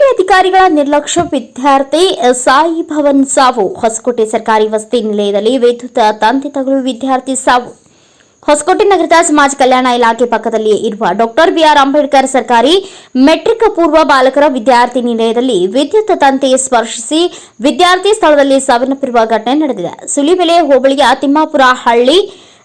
Railway ಅಧಿಕಾರಿಗಳ ನಿರ್ಲಕ್ಷ್ಯ ವಿದ್ಯಾರ್ಥಿ ಸಾಯಿ ಭವನ್ ಸಾವು. ಹೊಸಕೋಟೆ ಸರ್ಕಾರಿ ವಸತಿ ನಿಲಯದಲ್ಲಿ ವಿದ್ಯುತ್ ತಂತಿ ತಗುಲು ವಿದ್ಯಾರ್ಥಿ ಸಾವು. ಹೊಸಕೋಟೆ ನಗರದ ಸಮಾಜ ಕಲ್ಯಾಣ ಇಲಾಖೆ ಪಕ್ಕದಲ್ಲಿಯೇ ಇರುವ ಡಾಕ್ಟರ್ ಬಿಆರ್ ಅಂಬೇಡ್ಕರ್ ಸರ್ಕಾರಿ ಮೆಟ್ರಿಕ್ ಪೂರ್ವ ಬಾಲಕರ ವಿದ್ಯಾರ್ಥಿ ನಿಲಯದಲ್ಲಿ ವಿದ್ಯುತ್ ತಂತಿ ಸ್ಪರ್ಶಿಸಿ ವಿದ್ಯಾರ್ಥಿ ಸ್ಥಳದಲ್ಲಿ ಸಾವನ್ನಪ್ಪಿರುವ ಘಟನೆ ನಡೆದಿದೆ. ಸುಲಿಬೆಲೆ ಹೋಬಳಿಯ ತಿಮ್ಮಾಪುರ ಹಳ್ಳಿ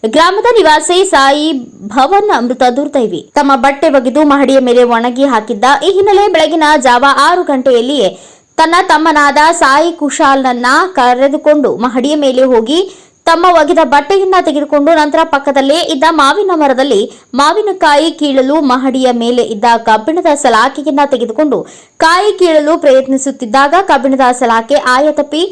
ಗ್ರಾಮದ ನಿವಾಸಿ ಸಾಯಿ ಭವನ್ ಮೃತ ದುರ್ದೈವಿ. ತಮ್ಮ ಬಟ್ಟೆ ಒಗೆದು ಮಹಡಿಯ ಮೇಲೆ ಒಣಗಿ ಹಾಕಿದ್ದ ಈ ಹಿನ್ನೆಲೆ ಬೆಳಗಿನ ಜಾವ ಆರು ಗಂಟೆಯಲ್ಲಿಯೇ ತನ್ನ ತಮ್ಮನಾದ ಸಾಯಿ ಕುಶಾಲ್ನನ್ನ ಕರೆದುಕೊಂಡು ಮಹಡಿಯ ಮೇಲೆ ಹೋಗಿ ತಮ್ಮ ಒಗೆದ ಬಟ್ಟೆಯನ್ನ ತೆಗೆದುಕೊಂಡು ನಂತರ ಪಕ್ಕದಲ್ಲೇ ಇದ್ದ ಮಾವಿನ ಮರದಲ್ಲಿ ಮಾವಿನಕಾಯಿ ಕೀಳಲು ಮಹಡಿಯ ಮೇಲೆ ಇದ್ದ ಕಬ್ಬಿಣದ ಸಲಾಕೆಯನ್ನ ತೆಗೆದುಕೊಂಡು ಕಾಯಿ ಕೀಳಲು ಪ್ರಯತ್ನಿಸುತ್ತಿದ್ದಾಗ ಕಬ್ಬಿಣದ ಸಲಾಕೆ ಆಯ ತಪ್ಪಿ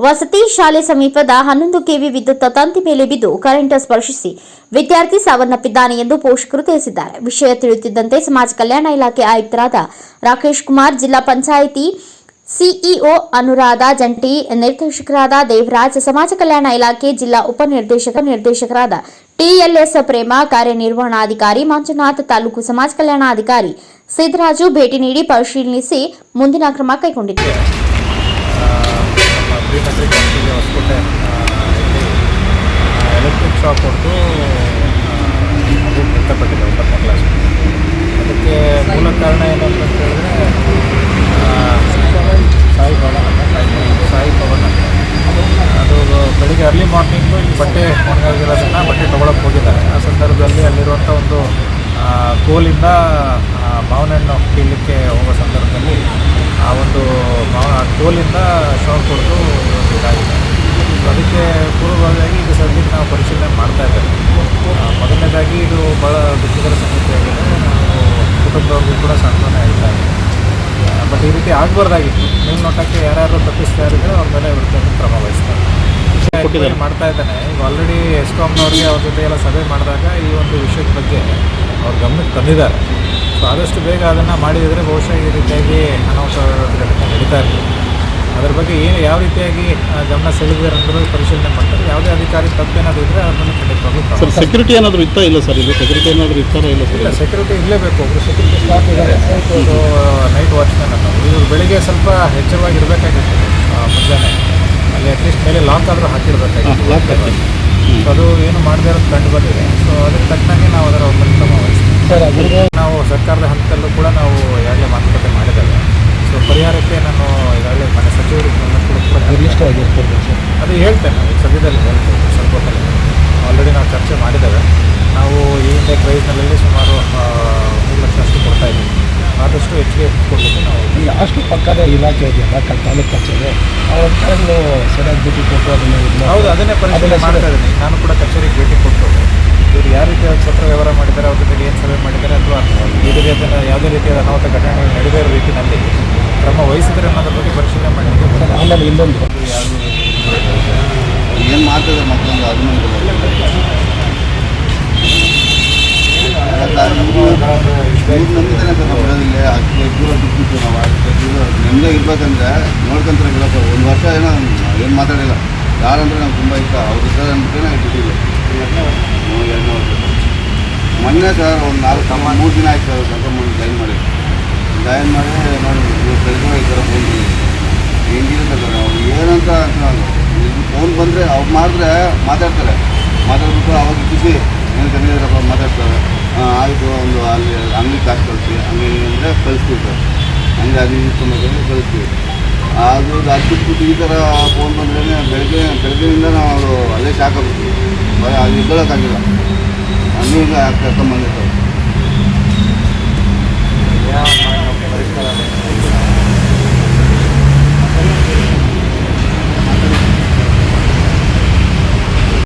ವಸತಿ ಶಾಲೆ ಸಮೀಪದ ಹನ್ನೊಂದು ಕೆವಿ ವಿದ್ಯುತ್ ತಂತಿ ಮೇಲೆ ಬಿದ್ದು ಕರೆಂಟ್ ಸ್ಪರ್ಶಿಸಿ ವಿದ್ಯಾರ್ಥಿ ಸಾವನ್ನಪ್ಪಿದ್ದಾನೆ ಎಂದು ಪೋಷಕರು ತಿಳಿಸಿದ್ದಾರೆ. ವಿಷಯ ತಿಳಿಯುತ್ತಿದ್ದಂತೆ ಸಮಾಜ ಕಲ್ಯಾಣ ಇಲಾಖೆ ಆಯುಕ್ತರಾದ ರಾಕೇಶ್ ಕುಮಾರ್, ಜಿಲ್ಲಾ ಪಂಚಾಯಿತಿ ಸಿಇಒ ಅನುರಾಧ ಜಂಟಿ, ನಿರ್ದೇಶಕರಾದ ದೇವರಾಜ್, ಸಮಾಜ ಕಲ್ಯಾಣ ಇಲಾಖೆ ಜಿಲ್ಲಾ ಉಪನಿರ್ದೇಶಕ ನಿರ್ದೇಶಕರಾದ ಟಿಎಲ್ಎಸ್ ಪ್ರೇಮ, ಕಾರ್ಯನಿರ್ವಹಣಾಧಿಕಾರಿ ಮಂಜುನಾಥ್, ತಾಲೂಕು ಸಮಾಜ ಕಲ್ಯಾಣಾಧಿಕಾರಿ ಸಿದ್ದರಾಜು ಭೇಟಿ ನೀಡಿ ಪರಿಶೀಲಿಸಿ ಮುಂದಿನ ಕ್ರಮ ಕೈಗೊಂಡಿದ್ದಾರೆ. Metric hostel Hosakote electric shock ಹೊಡೆದು ಮಗು ಮೃತಪಟ್ಟಿದೆ, ಒಂಬತ್ತನೇ ಕ್ಲಾಸ್ ಅದಕ್ಕೆ ಮೂಲ ಕಾರಣ ಏನು ಅಂತ ಹೇಳಿದ್ರೆ ಸಾಯಿ ಅಂತ ಸಾಯಿ- ಅಂತ ಅದು ಬೆಳಿಗ್ಗೆ ಅರ್ಲಿ ಮಾರ್ನಿಂಗು ಇಲ್ಲಿ ಬಟ್ಟೆ ಒಣಗಾಗಿರೋದನ್ನು ಬಟ್ಟೆ ತೊಗೊಳಕ್ಕೆ ಹೋಗಿದ್ದಾರೆ. ಆ ಸಂದರ್ಭದಲ್ಲಿ ಅಲ್ಲಿರುವಂಥ ಒಂದು ಕೋಲಿಂದ ಮಾವನಣ್ಣು ಮಾವಿನ ಕೀಳಲಿಕ್ಕೆ ಹೋಗೋ ಸಂದರ್ಭದಲ್ಲಿ ಆ ಒಂದು ಮಾವ ಕೋಲಿಂದ ಶಾಕ್ ಕೊಟ್ಟು ಇದಾಗಿದೆ. ಅದಕ್ಕೆ ಪೂರ್ವಭಾವಿಯಾಗಿ ಇದು ಸದ್ಯಕ್ಕೆ ನಾವು ಪರಿಶೀಲನೆ ಮಾಡ್ತಾ ಇದ್ದೇವೆ. ಮೊದಲನೇದಾಗಿ ಇದು ಭಾಳ ದುಃಖಕರ ಸಂಗತಿಯಾಗಿದೆ ನಾವು ಕುಟುಂಬದವ್ರಿಗೂ ಕೂಡ ಸಾಂತ್ವನ ಹೇಳ್ತಾ ಇದ್ದೀವಿ. ಬಟ್ ಈ ರೀತಿ ಆಗಬಾರ್ದಾಗಿತ್ತು. ಮೇಲ್ನೋಟಕ್ಕೆ ಯಾರ್ಯಾರು ತಪ್ಪಿಸ್ತಾ ಇದ್ದಾರೆ ಅವ್ರ ಮೇಲೆ ವಿರುದ್ಧ ಕ್ರಮ ವಹಿಸ್ತಾರೆ. ಮಾಡ್ತಾ ಇದ್ದಾನೆ. ಈಗ ಆಲ್ರೆಡಿ ಎಸ್ಕಾಮ್ನವ್ರಿಗೆ ಅವ್ರ ಜೊತೆ ಎಲ್ಲ ಸಭೆ ಮಾಡಿದಾಗ ಈ ಒಂದು ವಿಷಯದ ಬಗ್ಗೆ ಅವ್ರ ಗಮನಕ್ಕೆ ತಂದಿದ್ದಾರೆ. ಸೊ ಆದಷ್ಟು ಬೇಗ ಅದನ್ನು ಮಾಡಿದರೆ ಬಹುಶಃ ಈ ರೀತಿಯಾಗಿ ಅನಾಹುತಗಳು ನಡೀತಾ ಇರ್ತದೆ ಅದ್ರ ಬಗ್ಗೆ ಏನು ಯಾವ ರೀತಿಯಾಗಿ ಗಮನ ಸೆಳೆದಿದ್ದಾರೆ ಅನ್ನೋದು ಪರಿಶೀಲನೆ ಮಾಡ್ತಾರೆ. ಯಾವುದೇ ಅಧಿಕಾರಿ ತಪ್ಪೇನಾದ್ರು ಇದ್ದರೆ ಅದನ್ನು ಖಂಡಿತವಾಗ್ಲೂ ಸರ್ ಸೆಕ್ಯೂರಿಟಿ ಏನಾದರೂ ಇತ್ತಾ ಇಲ್ಲ ಸರ್ ಇದು ಸೆಕ್ಯೂರಿಟಿ ಏನಾದರೂ ಇರ್ತಾರೋ ಇಲ್ಲ ಸರ್ ಇಲ್ಲ ಸೆಕ್ಯೂರಿಟಿ ಇರಲೇಬೇಕು. ಒಬ್ಬರು ಸೆಕ್ಯೂರಿಟಿ ಸ್ಟಾಫ್ ಇದ್ದಾರೆ. ನೈಟ್ ವಾಚ್ಮ್ಯಾನ್ ಅಂತ ಇವರು ಬೆಳಿಗ್ಗೆ ಸ್ವಲ್ಪ ಹೆಚ್ಚಾಗಿ ಇರಬೇಕಾಗಿತ್ತು ಮುಂಜಾನೆ. ಅಲ್ಲಿ ಅಟ್ಲೀಸ್ಟ್ ಮೇಲೆ ಲಾಕ್ ಆದರೂ ಹಾಕಿರ್ಬೇಕಾಗಿತ್ತು. ಹಾಕಿ. ಸೊ ಅದು ಏನು ಮಾಡದೇ ಇರೋದು ಕಂಡು ಬಂದಿದೆ. ಸೊ ಅದಕ್ಕೆ ತಕ್ಕನಾಗೆ ನಾವು ಅದರ ಒಂದು ಕ್ರಮ ವಹಿಸ್ತೀವಿ ನಾವು ಸರ್ಕಾರದ ಹಂತದಲ್ಲೂ ಕೂಡ ನಾವು ಯಾಕೆ ಮಾತುಕತೆ ಮಾಡಿದ್ದೇವೆ ಸೊ ಪರಿಹಾರಕ್ಕೆ ನಾನು ಈಗಾಗಲೇ ಮನೆ ಸಚಿವರಿಗೆ ಕೂಡ ಕೂಡ ಅದು ಹೇಳ್ತೇನೆ ನಾವು ಸದ್ಯದಲ್ಲಿ ಹೇಳ್ತೇವೆ ಸ್ವಲ್ಪ ಹೊತ್ತಲ್ಲಿ. ಆಲ್ರೆಡಿ ನಾವು ಚರ್ಚೆ ಮಾಡಿದ್ದೇವೆ. ನಾವು ಈ ಹಿಂದೆ ಪ್ರೈಸ್ನಲ್ಲಿ ಸುಮಾರು ಮೂರು ಲಕ್ಷ ಅಷ್ಟು ಕೊಡ್ತಾ ಇದ್ದೀವಿ. ಆದಷ್ಟು ಹೆಚ್ಚಿಗೆ ಕೊಡಲಿಕ್ಕೆ ನಾವು ಈ ಅಷ್ಟು ಪಕ್ಕದ ಇಲಾಖೆ ಇದೆಯಲ್ಲ ಕ- ತಾಲೂಕು ಕಚೇರಿ. ಅವ್ರ ಕಡೆಗಳು ಸರಿಯಾಗಿ ಭೇಟಿ ಕೊಟ್ಟು ಅದನ್ನು ಹೌದು ಅದನ್ನೇ ಪರಿಶೀಲನೆ ಮಾಡ್ತಾ ಇದ್ದೀನಿ. ನಾನು ಕೂಡ ಕಚೇರಿಗೆ ಭೇಟಿ ಕೊಟ್ಟು ಇವರು ಯಾವ ರೀತಿಯ ಸ್ವತಃ ವ್ಯವಹಾರ ಮಾಡಿದ್ದಾರೆ ಅವ್ರ ಜೊತೆಗೆ ಏನು ಸರ್ವೆ ಮಾಡಿದ್ದಾರೆ ಅಥವಾ ಇದೇ ರೀತಿಯ ಯಾವುದೇ ರೀತಿಯಾದ ಅನಾಹುತ ಘಟನೆಗಳು ನಡೆದಿರೋ ರೀತಿಯಲ್ಲಿ ಕ್ರಮ ವಹಿಸಿದರೆ ಅನ್ನೋದ್ರ ಬಗ್ಗೆ ಪರಿಶೀಲನೆ ಮಾಡಲಿಕ್ಕೆ ಸರ್, ಆಮೇಲೆ ಇನ್ನೊಂದು ಏನು ಮಾಡ್ತದೆ ಮತ್ತೊಂದು ಇವ್ರು ನಂಬಿದ್ದಾನೆ ಸರ್ ಬಿಡೋದಿಲ್ಲ ಅಷ್ಟು ದೂರ ಬಿಟ್ಟಿತ್ತು ನಾವು. ನೆಮ್ಮದಿ ಇರ್ಬೇಕಂದ್ರೆ ನೋಡ್ಕೊಂತಾರೆ ಬಿಡಪ್ಪ ಒಂದು ವರ್ಷ ಏನೋ ಏನು ಮಾತಾಡಿಲ್ಲ. ಯಾರಂದ್ರೆ ನಂಗೆ ತುಂಬ ಇಷ್ಟ. ಅವ್ರ ಇದ್ದಾರೆ ಅಂದ್ಬಿಟ್ಟೆ ವರ್ಷ ಮೊನ್ನೆ ಸರ್ ಒಂದು ನಾಲ್ಕು ಮೂರು ದಿನ ಆಯ್ತು ಸರ್ ಕರ್ಕೊಂಡ್ಬಂದು ಜಾಯಿನ್ ಮಾಡಿ ಜಾಯಿನ್ ಮಾಡಿ ನೋಡಿ ಇವ್ರು ಬೆಳಗ್ಗೆ ಈ ಥರ ಫೋನ್ ಹೆಂಗಿದೆ ಸರ್ ಅವ್ರು ಏನಂತ ಬಂದರೆ ಅವ್ರು ಮಾಡಿದ್ರೆ ಮಾತಾಡ್ತಾರೆ. ಮಾತಾಡ್ಬಿಟ್ಟು ಅವಾಗ ಖುಷಿ ಏನು ಕಮ್ಮಿದ್ರಪ್ಪ ಮಾತಾಡ್ತಾರೆ. ಆಯಿತು, ಒಂದು ಅಲ್ಲಿ ಅಂಗಡಿ ಕಾಸು ಕಳಿಸಿ. ಹಂಗೆ ಅಂದರೆ ಕಳಿಸ್ತೀವಿ ಸರ್. ಹಂಗೆ ಅದು ತೊಗೊಂಡು ಕಳಿಸ್ತೀವಿ. ಅದು ಅದು ಈ ಥರ ಫೋನ್ ಬಂದ್ರೆ ಬೆಳಗ್ಗೆ, ಬೆಳಗ್ಗೆಯಿಂದ ನಾವು ಅಲ್ಲೇ ಶಾಕ್ ಆಗ್ಬಿಡ್ತೀವಿ ಅದು ಇದ್ದೋಳಕ್ಕಾಗಿಲ್ಲ. ಹಂಗೆ ಹಿಂಗೆ ಕರ್ಕೊಂಬಂದಿರ್ತಾರೆ